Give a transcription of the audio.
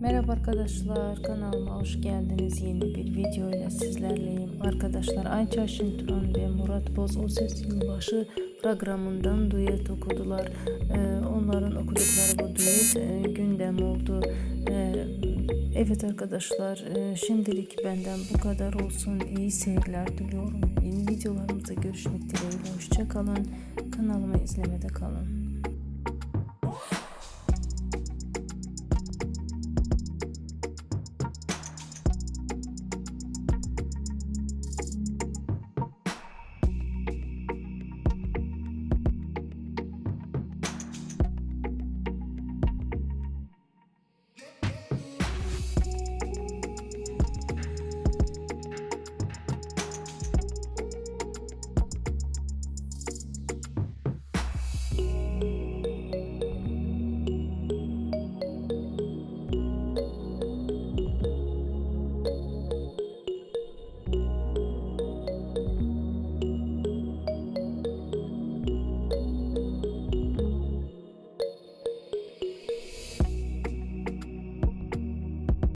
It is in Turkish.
Merhaba arkadaşlar kanalıma hoş geldiniz. Yeni bir video ile sizlerleyim. Arkadaşlar Ayça Şinturan ve Murat Boz O Ses Yılbaşı programından düet okudular. Ee, onların okudukları bu düet e, gündem oldu. Ee, evet arkadaşlar e, şimdilik benden bu kadar olsun. İyi seyirler diliyorum. Yeni videolarımızda görüşmek dileğiyle. Hoşçakalın. Kanalımı izlemede kalın.